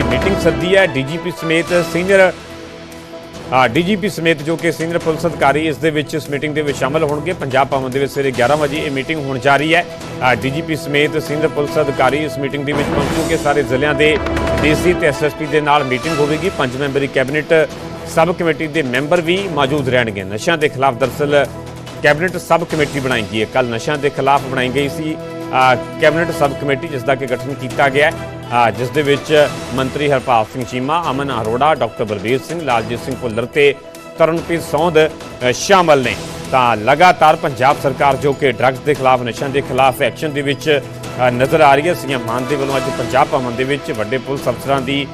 ਦੀ meeting ਸੱਦੀ ਹੈ DGP ਸਮੇਤ ਸੀਨੀਅਰ ਆ ਡੀਜੀਪੀ ਸਮੇਤ ਜੋ ਕਿ ਸੀਨੀਅਰ ਪੁਲਿਸ ਅਧਿਕਾਰੀ ਇਸ ਦੇ ਵਿੱਚ ਇਸ ਮੀਟਿੰਗ ਦੇ ਵਿੱਚ ਸ਼ਾਮਲ ਹੋਣਗੇ। ਪੰਜਾਬ ਭਵਨ ਦੇ ਵਿੱਚ ਸਵੇਰੇ 11 ਵਜੇ ਇਹ ਮੀਟਿੰਗ ਹੋਣ ਜਾ ਰਹੀ ਹੈ। ਡੀਜੀਪੀ ਸਮੇਤ ਸੀਨੀਅਰ ਪੁਲਿਸ ਅਧਿਕਾਰੀ ਇਸ ਮੀਟਿੰਗ ਦੇ ਵਿੱਚ ਪਹੁੰਚੂਗੇ ਸਾਰੇ ਜ਼ਿਲ੍ਹਿਆਂ ਦੇ ਡੀਸੀ ਤੇ ਐਸਐਸਪੀ ਦੇ ਨਾਲ ਮੀਟਿੰਗ ਹੋਵੇਗੀ। ਪੰਜ ਮੈਂਬਰੀ ਕੈਬਨਿਟ, ਸਬ ਕਮੇਟੀ ਦੇ ਮੈਂਬਰ ਵੀ ਮੌਜੂਦ ਰਹਿਣਗੇ। ਨਸ਼ਿਆਂ ਦੇ ਖਿਲਾਫ ਦਰਸਲ ਕੈਬਨਿਟ ਸਬ ਕਮੇਟੀ ਬਣਾਈ ਗਈ ਹੈ। ਕੱਲ ਨਸ਼ਿਆਂ ਦੇ ਖਿਲਾਫ ਬਣਾਈ ਗਈ ਸੀ। ਕੈਬਨਿਟ ਸਬ ਕਮੇਟੀ ਜਿਸ ਦਾ ਕਿ ਗਠਨ ਕੀਤਾ ਗਿਆ ਹੈ। ਜਿਸ ਦੇ ਵਿੱਚ ਮੰਤਰੀ ਹਰਪਾਲ ਸਿੰਘ ਚੀਮਾ, ਅਮਨ ਅਰੋੜਾ, ਡਾਕਟਰ ਬਲਬੀਰ ਸਿੰਘ, ਲਾਲਜੀਤ ਸਿੰਘ ਭੁੱਲਰ ਤੇ ਤਰਨਪ੍ਰੀਤ ਸੌਂਦ ਸ਼ਾਮਲ ਨੇ। ਤਾਂ ਲਗਾਤਾਰ ਪੰਜਾਬ ਸਰਕਾਰ ਜੋ ਕਿ ਡਰੱਗਸ ਦੇ ਖਿਲਾਫ, ਨਸ਼ਿਆਂ ਦੇ ਖਿਲਾਫ ਐਕਸ਼ਨ ਦੇ ਵਿੱਚ ਨਜ਼ਰ ਆ ਰਹੀ ਹੈ। ਸੀਐਮ ਮਾਨ ਦੇ ਵੱਲੋਂ ਅੱਜ ਪੰਜਾਬ ਭਵਨ ਦੇ ਵਿੱਚ ਵੱਡੇ ਪੁਲਿਸ ਅਫਸਰਾਂ ਦੀ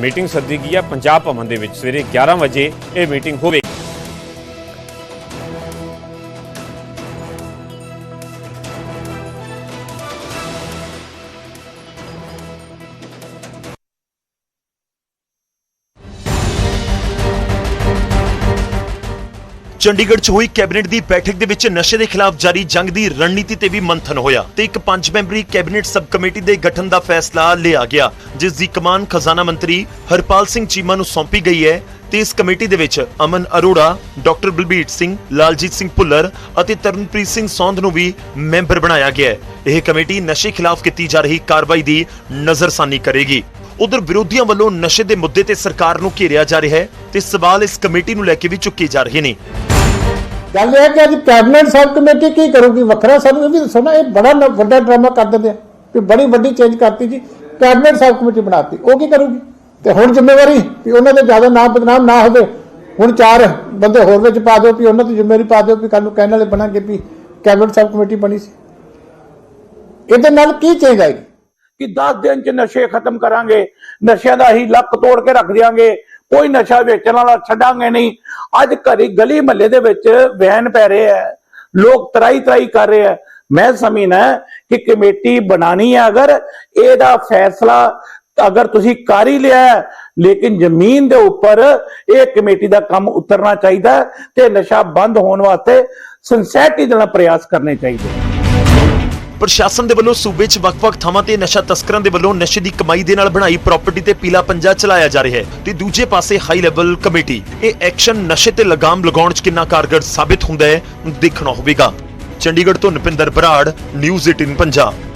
ਮੀਟਿੰਗ ਸੱਦੀ ਗਈ ਹੈ। ਪੰਜਾਬ ਭਵਨ ਦੇ ਵਿੱਚ ਸਵੇਰੇ 11 ਵਜੇ ਇਹ ਮੀਟਿੰਗ ਹੋਵੇਗੀ। ਚੰਡੀਗੜ੍ਹ 'ਚ ਹੋਈ ਕੈਬਨਿਟ ਦੀ ਬੈਠਕ ਦੇ ਵਿੱਚ ਨਸ਼ੇ ਦੇ ਖਿਲਾਫ ਜਾਰੀ ਜੰਗ ਦੀ ਰਣਨੀਤੀ ਤੇ ਵੀ ਮੰਥਨ ਹੋਇਆ ਤੇ ਇੱਕ ਪੰਜ ਮੈਂਬਰੀ ਕੈਬਨਿਟ ਸਬ ਕਮੇਟੀ ਦੇ ਗਠਨ ਦਾ ਫੈਸਲਾ ਲਿਆ ਗਿਆ, ਜਿਸ ਦੀ ਕਮਾਨ ਖਜ਼ਾਨਾ ਮੰਤਰੀ ਹਰਪਾਲ ਸਿੰਘ ਚੀਮਾ ਨੂੰ ਸੌਂਪੀ ਗਈ ਹੈ ਤੇ ਇਸ ਕਮੇਟੀ ਦੇ ਵਿੱਚ ਅਮਨ ਅਰੋੜਾ, ਡਾਕਟਰ ਬਲਬੀਰ ਸਿੰਘ, ਲਾਲਜੀਤ ਸਿੰਘ ਭੁੱਲਰ ਅਤੇ ਤਰਨਪ੍ਰੀਤ ਸਿੰਘ ਸੌਂਧ ਨੂੰ ਵੀ ਮੈਂਬਰ ਬਣਾਇਆ ਗਿਆ ਹੈ। ਇਹ ਕਮੇਟੀ ਨਸ਼ੇ ਖਿਲਾਫ ਕੀਤੀ ਜਾ ਰਹੀ ਕਾਰਵਾਈ ਦੀ ਨਜ਼ਰਸਾਨੀ ਕਰੇਗੀ। ਉਧਰ ਵਿਰੋਧੀਆਂ ਵੱਲੋਂ ਨਸ਼ੇ ਦੇ ਮੁੱਦੇ ਤੇ ਸਰਕਾਰ ਨੂੰ ਘੇਰਿਆ ਜਾ ਰਿਹਾ ਹੈ ਤੇ ਸਵਾਲ ਇਸ ਕਮੇਟੀ ਨੂੰ ਲੈ ਕੇ ਵੀ ਚੁੱਕੇ ਜਾ ਰਹੇ ਨੇ। ਗੱਲ ਇਹ ਹੈ ਕਿ ਅੱਜ ਕੈਬਨਿਟ ਸਬ ਕਮੇਟੀ ਕੀ ਕਰੂਗੀ? ਵੱਖਰਾ ਸਾਨੂੰ ਇਹ ਵੀ ਦੱਸੋ ਨਾ ਇਹ ਬੜਾ ਵੱਡਾ ਡਰਾਮਾ ਕਰ ਦਿੰਦੇ ਆ। ਵੀ ਬੜੀ ਵੱਡੀ ਚੇਂਜ ਕਰਤੀ ਜੀ। ਕੈਬਨਿਟ ਸਬ ਕਮੇਟੀ ਬਣਾਤੀ। ਉਹ ਕੀ ਕਰੂਗੀ? ਤੇ ਹੁਣ ਜ਼ਿੰਮੇਵਾਰੀ ਵੀ ਉਹਨਾਂ ਦੇ ਜ਼ਿਆਦਾ ਨਾਮ ਬਦਨਾਮ ਨਾ ਹੋਵੇ। ਹੁਣ ਚਾਰ ਬੰਦੇ ਹੋਰ ਵਿੱਚ ਪਾ ਦਿਓ ਵੀ ਉਹਨਾਂ ਦੀ ਜ਼ਿੰਮੇਵਾਰੀ ਪਾ ਦਿਓ ਵੀ ਕੱਲ ਨੂੰ ਕਹਿਣ ਵਾਲੇ ਬਣਾਂਗੇ ਵੀ ਕੈਬਨਿਟ ਸਬ ਕਮੇਟੀ ਬਣੀ ਸੀ। ਇਹਦੇ ਨਾਲ ਕੀ ਚੇਂਜ ਆਏਗੀ? ਕਿ 10 ਦਿਨ ਚ ਨਸ਼ੇ ਖਤਮ ਕਰਾਂਗੇ, ਨਸ਼ਿਆਂ ਦਾ ਹੀ ਲੱਕ ਤੋੜ ਕੇ ਰੱਖ ਦਿਆਂਗੇ, ਕੋਈ ਨਸ਼ਾ ਵੇਚਣ ਵਾਲਾ ਛੱਡਾਂਗੇ ਨਹੀਂ। ਅੱਜ ਘਰੀ ਗਲੀ ਮਹੱਲੇ ਦੇ ਵਿੱਚ ਵੈਨ ਪੈ ਰਹੇ ਹੈ ਲੋਕ ਤਰਾਈ ਤਰਾਈ ਕਰ ਰਹੇ ਹੈ ਮੈਂ ਸਮਝਣਾ ਕਿ ਕਮੇਟੀ ਬਣਾਣੀ ਹੈ ਅਗਰ, ਇਹਦਾ ਫੈਸਲਾ ਅਗਰ ਤੁਸੀਂ ਕਰ ਹੀ ਲਿਆ ਲੇਕਿਨ ਜ਼ਮੀਨ ਦੇ ਉੱਪਰ ਇਹ ਕਮੇਟੀ ਦਾ ਕੰਮ ਉਤਰਨਾ ਚਾਹੀਦਾ ਤੇ ਨਸ਼ਾ ਬੰਦ ਹੋਣ ਵਾਸਤੇ ਸਿੰਸੈਰਿਟੀ ਨਾਲ ਪ੍ਰਯਾਸ ਕਰਨੇ ਚਾਹੀਦੇ। ਪ੍ਰਸ਼ਾਸਨ ਦੇ ਵੱਲੋਂ ਸੂਬੇ 'ਚ ਵੱਖ-ਵੱਖ ਥਾਵਾਂ ਤੇ ਨਸ਼ਾ ਤਸਕਰਾਂ ਦੇ ਵੱਲੋਂ ਨਸ਼ੇ ਦੀ ਕਮਾਈ ਦੇ ਨਾਲ ਬਣਾਈ ਪ੍ਰਾਪਰਟੀ ਤੇ ਪੀਲਾ ਪੰਜਾ ਚਲਾਇਆ ਜਾ ਰਿਹਾ ਹੈ ਤੇ ਦੂਜੇ ਪਾਸੇ ਹਾਈ ਲੈਵਲ ਕਮੇਟੀ, ਇਹ ਐਕਸ਼ਨ ਨਸ਼ੇ ਤੇ ਲਗਾਮ ਲਗਾਉਣ 'ਚ ਕਿੰਨਾ ਕਾਰਗਰ ਸਾਬਿਤ ਹੁੰਦਾ ਹੈ, ਦੇਖਣਾ ਹੋਵੇਗਾ। ਚੰਡੀਗੜ੍ਹ ਤੋਂ ਨਪਿੰਦਰ ਬਰਾੜ ਨਿਊਜ਼ 18 ਪੰਜਾਬ